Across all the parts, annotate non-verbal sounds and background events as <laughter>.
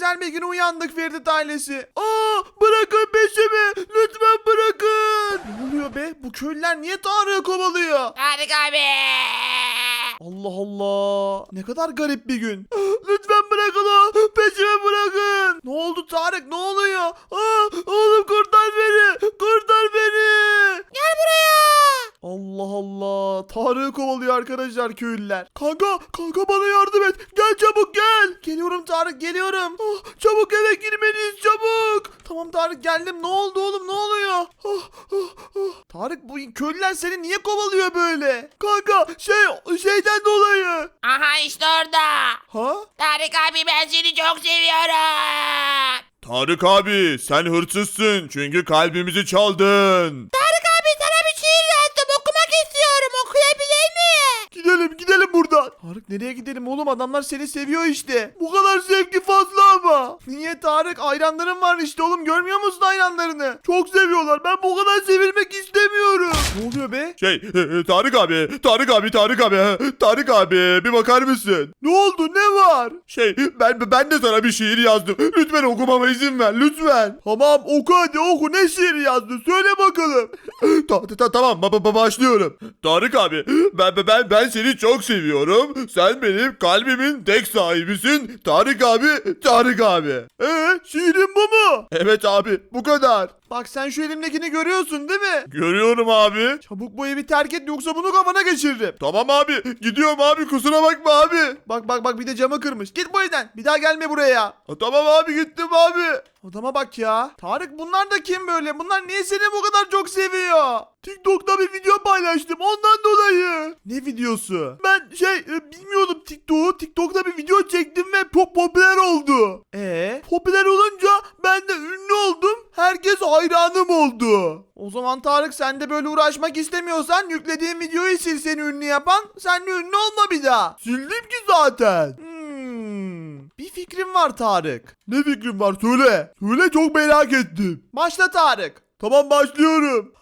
güzel bir gün uyandık Ferit ailesi. Aa bırakın peşimi. Lütfen bırakın. Ne oluyor be? Bu köylüler niye Tarık'ı kovalıyor? Tarık abi. Allah Allah. Ne kadar garip bir gün. Lütfen bırakın o. Peşimi bırakın. Ne oldu Tarık? Ne oluyor? Aa, oğlum kurtar beni. Kurtar beni. Gel buraya. Allah Allah. Tarık'ı kovalıyor arkadaşlar köylüler. Kanka, kanka bana yardım et. Gel çabuk gel. Geliyorum Tarık geliyorum. Ah, çabuk eve girmeliyiz çabuk. Tamam Tarık geldim. Ne oldu oğlum ne oluyor? Ah, ah, ah. Tarık bu köylüler seni niye kovalıyor böyle? Kanka şey şeyden dolayı. Aha işte orada. Ha? Tarık abi ben seni çok seviyorum. Tarık abi sen hırsızsın çünkü kalbimizi çaldın. Tarık abi sana bir şiir yazdım okumak istiyorum okuyabilir miyim? Gidelim buradan. Tarık nereye gidelim oğlum adamlar seni seviyor işte. Bu kadar sevgi fazla ama. Niye Tarık hayranlarım var işte oğlum görmüyor musun hayranlarını? Çok seviyorlar ben bu kadar sevilmek istemiyorum. Ne oluyor be? Şey e, e, Tarık abi Tarık abi Tarık abi e, Tarık abi bir bakar mısın? Ne oldu ne var? Şey ben ben de sana bir şiir yazdım. Lütfen okumama izin ver lütfen. Tamam oku hadi oku ne şiiri yazdın söyle bakalım. Ta, ta- ta- tamam ba- ba- başlıyorum. Tarık abi ben ben ben seni çok seviyorum. Sen benim kalbimin tek sahibisin. Tarık abi Tarık abi. Ee şiirin bu mu? Evet abi bu kadar. Bak sen şu elimdekini görüyorsun değil mi? Görüyorum abi. Çabuk bu evi terk et yoksa bunu kafana geçiririm. Tamam abi gidiyorum abi kusura bakma abi. Bak bak bak bir de camı kırmış. Git bu evden. Bir daha gelme buraya. Ha, Tamam abi gittim abi. Adama bak ya. Tarık bunlar da kim böyle? Bunlar niye seni bu kadar çok seviyor? TikTok'ta bir video paylaştım ondan dolayı. Ne videosu? Ben şey e, bilmiyordum TikTok'u. TikTok'ta bir video çektim ve çok popüler oldu. Ee? Popüler olunca ben de ünlü oldum. Herkes hayranım oldu. O zaman Tarık sen de böyle uğraşmak istemiyorsan yüklediğin videoyu sil seni ünlü yapan. Sen de ünlü olma bir daha. Sildim ki zaten. Hmm, bir fikrim var Tarık. Ne fikrin var söyle. Söyle çok merak ettim. Başla Tarık. Tamam başlıyorum.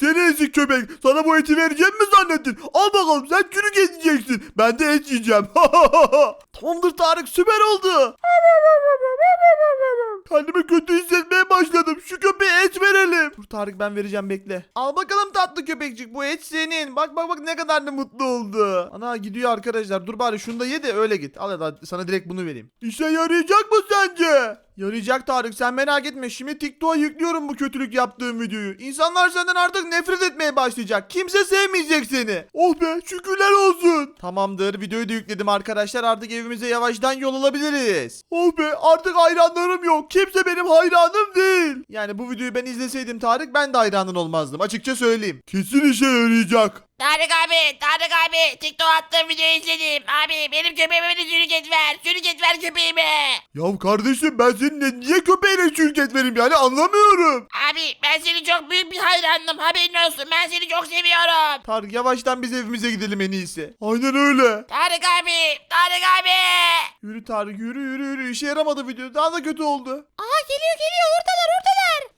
Seni ezik köpek. Sana bu eti vereceğim mi zannettin? Al bakalım sen çürük et yiyeceksin. Ben de et yiyeceğim. Tamamdır Tarık süper oldu. Kendimi kötü hissetmeye başladım. Şu verelim. Dur Tarık ben vereceğim bekle. Al bakalım tatlı köpekçik bu et senin. Bak bak bak ne kadar da mutlu oldu. Ana gidiyor arkadaşlar. Dur bari şunu da ye de öyle git. Al hadi sana direkt bunu vereyim. İşe yarayacak mı sence? Yarayacak Tarık sen merak etme. Şimdi TikTok'a yüklüyorum bu kötülük yaptığım videoyu. İnsanlar senden artık nefret etmeye başlayacak. Kimse sevmeyecek seni. Oh be şükürler olsun. Tamamdır videoyu da yükledim arkadaşlar. Artık evimize yavaştan yol alabiliriz. Oh be artık hayranlarım yok. Kimse benim hayranım değil. Yani bu videoyu ben izleseydim Tarık ben de hayranın olmazdım. Açıkça söyleyeyim. Kesin işe yarayacak. Tarık abi, Tarık abi, TikTok attığım videoyu izledim. Abi benim köpeğime bir sürük et ver, sürük et ver köpeğime. Ya kardeşim ben seninle niye köpeğine şirket vereyim yani anlamıyorum. Abi ben seni çok büyük bir hayranım, haberin olsun. Ben seni çok seviyorum. Tarık yavaştan biz evimize gidelim en iyisi. Aynen öyle. Tarık abi, Tarık abi. Yürü Tarık yürü yürü yürü. İşe yaramadı video. Daha da kötü oldu. Aa geliyor geliyor, oradalar.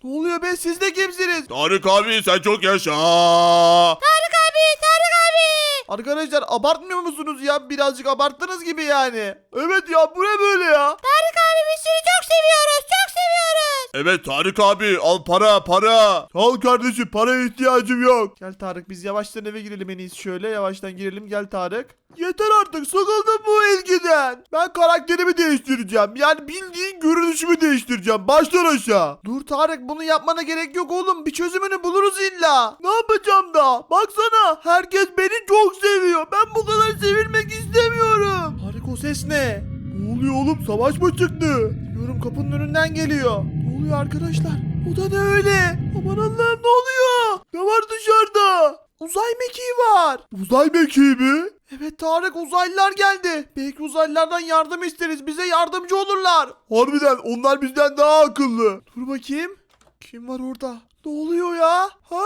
Ne oluyor be siz de kimsiniz? Tarık abi sen çok yaşa. Tarık abi, Tarık abi. Arkadaşlar abartmıyor musunuz ya? Birazcık abarttınız gibi yani. Evet ya bu ne böyle ya? Tarık abi biz seni çok seviyoruz, çok seviyoruz. Evet Tarık abi al para para. Ol kardeşim paraya ihtiyacım yok. Gel Tarık biz yavaştan eve girelim en iyisi şöyle. Yavaştan girelim gel Tarık. Yeter artık sıkıldım bu ilgiden. Ben karakterimi değiştireceğim. Yani bildiğin görünüşümü değiştireceğim. Baştan aşağı. Dur Tarık bunu yapmana gerek yok oğlum. Bir çözümünü buluruz illa. Ne yapacağım da? Baksana herkes beni çok seviyor. Ben bu kadar sevilmek istemiyorum. Tarık o ses ne? Ne oluyor oğlum? Savaş mı çıktı? Bilmiyorum kapının önünden geliyor. Oluyor arkadaşlar? O da ne öyle? Aman Allah'ım ne oluyor? Ne var dışarıda? Uzay mekiği var. Uzay mekiği mi? Evet Tarık uzaylılar geldi. Belki uzaylılardan yardım isteriz. Bize yardımcı olurlar. Harbiden onlar bizden daha akıllı. Dur bakayım. Kim var orada? Ne oluyor ya? Ha?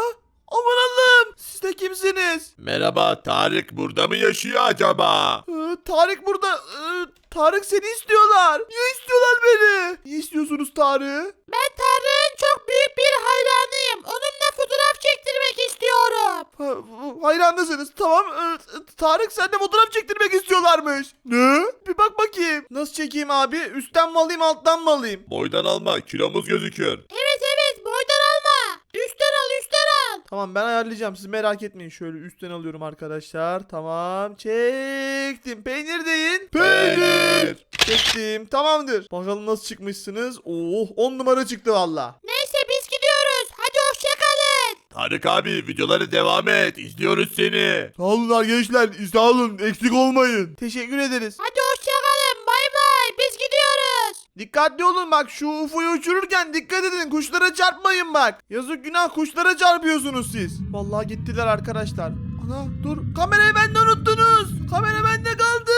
Aman Allah'ım. Siz de kimsiniz? Merhaba Tarık burada mı yaşıyor acaba? Ee, Tarık burada. Ee, Tarık seni istiyorlar. Niye istiyorlar beni? Niye istiyorsunuz Tarık'ı? Ben Tarık'ın çok büyük bir hayranıyım. Onunla fotoğraf çektirmek istiyorum. Ha, hayranlısınız. Tamam. ee, Tarık sen de fotoğraf çektirmek istiyorlarmış. Ne? Bir bak bakayım. Nasıl çekeyim abi? Üstten mi alayım alttan mı alayım? Boydan alma kilomuz gözüküyor. Evet evet boydan alma. Üstten al üstten al. Tamam ben ayarlayacağım siz merak etmeyin. Şöyle üstten alıyorum arkadaşlar. Tamam çektim. Peynir deyin. Peynir. Çektim tamamdır. Bakalım nasıl çıkmışsınız. Oh 10 numara çıktı valla. Neyse biz gidiyoruz. Hadi hoşçakalın. Tarık abi videoları devam et. İzliyoruz seni. Sağ olun gençler. Sağ olun eksik olmayın. Teşekkür ederiz. Hadi hoşçakalın. Bay bay. Biz gidiyoruz. Dikkatli olun bak şu UFO'yu uçururken dikkat edin kuşlara çarpmayın bak. Yazık günah kuşlara çarpıyorsunuz siz. Vallahi gittiler arkadaşlar. Ana dur kamerayı bende unuttunuz. Kamera bende kaldı.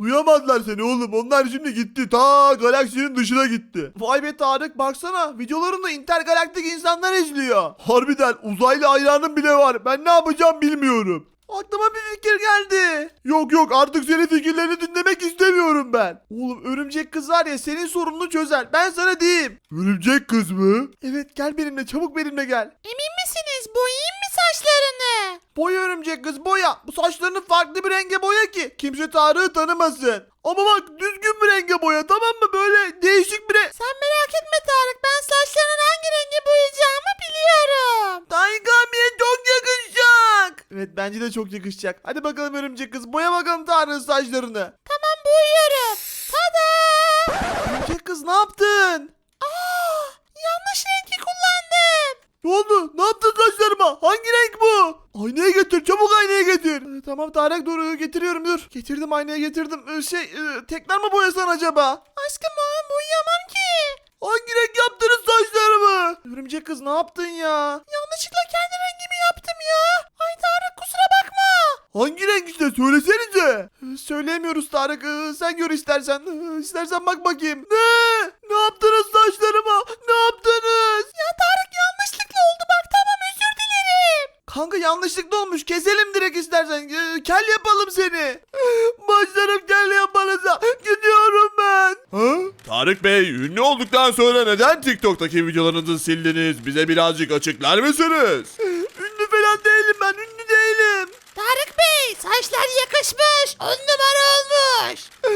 Duyamadılar seni oğlum. Onlar şimdi gitti. Ta galaksinin dışına gitti. Vay be Tarık baksana. Videolarında intergalaktik insanlar izliyor. Harbiden uzaylı hayranım bile var. Ben ne yapacağım bilmiyorum. Aklıma bir fikir geldi. Yok yok artık senin fikirlerini dinlemek istemiyorum ben. Oğlum örümcek kız var ya senin sorununu çözer. Ben sana diyeyim. Örümcek kız mı? Evet gel benimle çabuk benimle gel. Emin misiniz? Boyayayım mı saçlarını? Boya örümcek kız boya. Bu saçlarını farklı bir renge boya ki kimse Tarık'ı tanımasın. Ama bak düzgün bir renge boya tamam mı? Böyle değişik bir re- Sen merak etme Tarık. Ben saçlarının hangi renge boyayacağımı biliyorum. Tarık abiye çok yakışacak. Evet bence de çok yakışacak. Hadi bakalım örümcek kız boya bakalım Tarık'ın saçlarını. Tamam boyuyorum. Tada! Örümcek kız ne yaptın? Aa, yanlış rengi kullandım. Ne oldu? Ne yaptın saçlarıma? Hangi renk bu? Aynaya getir. Çabuk aynaya getir. Ee, tamam Tarık dur getiriyorum dur. Getirdim aynaya getirdim. Ee, şey e, tekrar mı boyasan acaba? Aşkım ben boyayamam ki. Hangi renk yaptınız saçlarımı? Örümcek kız ne yaptın ya? Yanlışlıkla kendi rengimi yaptım ya. Ay Tarık kusura bakma. Hangi renk işte söylesenize. Söyleyemiyoruz Tarık. Ee, Sen gör istersen. Ee, İstersen bak bakayım. Ne? Ne yaptınız saçlarıma? Ne yaptınız? Ya Tarık yanlışlıkla oldu bak tamam özür dilerim. Kanka yanlışlıkla olmuş. Keselim direkt istersen. Ee, Kel yapalım seni. Başlarım kel yapmanıza. Gidiyorum ben. Ha? Tarık Bey ünlü olduktan sonra neden TikTok'taki videolarınızı sildiniz? Bize birazcık açıklar mısınız? Ünlü falan değilim ben. Ünlü saçlar yakışmış. On numara olmuş. <laughs>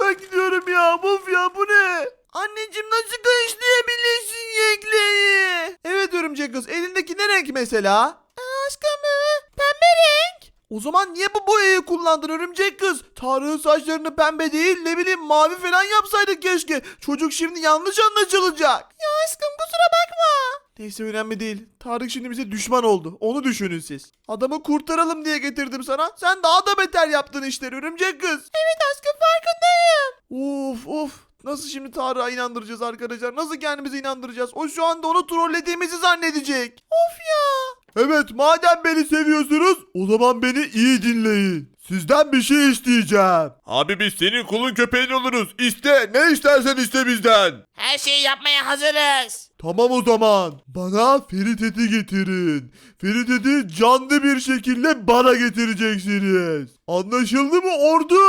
ben gidiyorum ya. Of ya bu ne? Anneciğim nasıl karıştırabilirsin yekleyi? Evet örümcek kız. Elindeki ne renk mesela? Aa, aşkım e, pembe renk. O zaman niye bu boyayı kullandın örümcek kız? Tarık'ın saçlarını pembe değil ne bileyim mavi falan yapsaydık keşke. Çocuk şimdi yanlış anlaşılacak. Ya aşkım kusura bakma. Neyse önemli değil. Tarık şimdi bize düşman oldu. Onu düşünün siz. Adamı kurtaralım diye getirdim sana. Sen daha da beter yaptın işleri örümcek kız. Evet aşkım farkındayım. Of of. Nasıl şimdi Tarık'a inandıracağız arkadaşlar? Nasıl kendimizi inandıracağız? O şu anda onu trollediğimizi zannedecek. Of ya. Evet madem beni seviyorsunuz o zaman beni iyi dinleyin. Sizden bir şey isteyeceğim. Abi biz senin kulun köpeğin oluruz. İste ne istersen iste bizden. Her şeyi yapmaya hazırız. Tamam o zaman. Bana Ferit eti getirin. Ferit eti canlı bir şekilde bana getireceksiniz. Anlaşıldı mı ordu?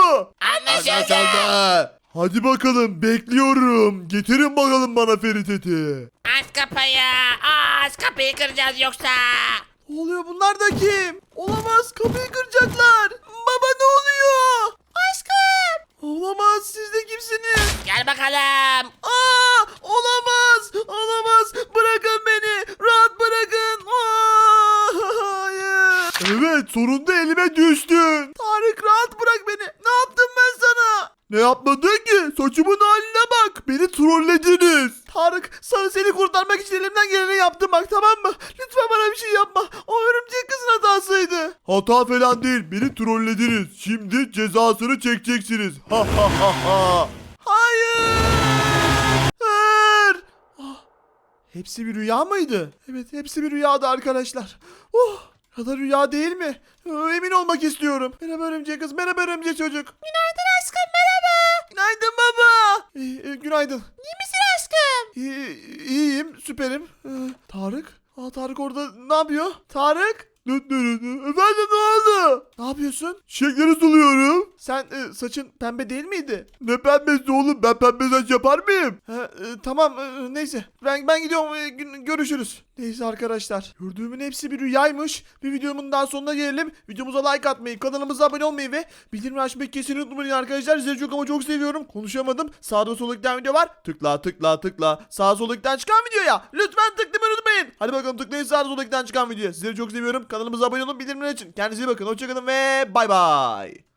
Anlaşıldı. Hadi bakalım bekliyorum. Getirin bakalım bana Ferit eti. Aç kapıyı. Aç kapıyı kıracağız yoksa. Ne oluyor bunlar da kim? Olamaz kapıyı kıracaklar. Baba ne oluyor? Aşkım. Olamaz siz de kimsiniz? Gel bakalım. Aa, olamaz. Olamaz. Bırakın beni. Rahat bırakın. Aa, hayır. Evet sonunda elime düştün. Tarık rahat bırak beni. Ne yaptım ben sana? Ne yapmadın ki? Saçımın haline bak. Beni trollediniz. Tarık sana seni kurtarmak için elimden geleni yaptım bak tamam mı? Lütfen bana bir şey yapma. O örümcek kızın hatasıydı. Hata falan değil. Beni trollediniz. Şimdi cezasını çekeceksiniz. Ha ha ha ha. Hayır. Hayır. Ah, Hepsi bir rüya mıydı? Evet hepsi bir rüyadı arkadaşlar. Oh ya da rüya değil mi? Ee, Emin olmak istiyorum. Merhaba örümcek kız, merhaba örümcek çocuk. Günaydın aşkım merhaba. Günaydın baba. Ee, e, günaydın. İyi misin aşkım? İyi, iyiyim, süperim. Ee, Tarık? Aa, Tarık orada ne yapıyor? Tarık? Efendim ne oldu? Ne yapıyorsun? Çiçekleri suluyorum. Sen e, saçın pembe değil miydi? Ne pembesi oğlum? Ben pembe saç yapar mıyım? Ha, e, tamam e, neyse. Ben ben gidiyorum. e, gün- görüşürüz. Neyse arkadaşlar. Gördüğümün hepsi bir rüyaymış. Bir videomun daha sonuna gelelim. Videomuza like atmayı, kanalımıza abone olmayı ve bildirim açmayı kesin unutmayın arkadaşlar. Sizleri çok ama çok seviyorum. Konuşamadım. Sağda solda giden video var. Tıkla tıkla tıkla. Sağa sola giden çıkan videoya. Lütfen tıklamayı unutmayın. Hadi bakalım tıklayın sağa sola giden çıkan videoya. Sizleri çok seviyorum. Kanalımıza abone olun bildirimleri için. Kendinize iyi bakın. Hoşçakalın ve bay bay.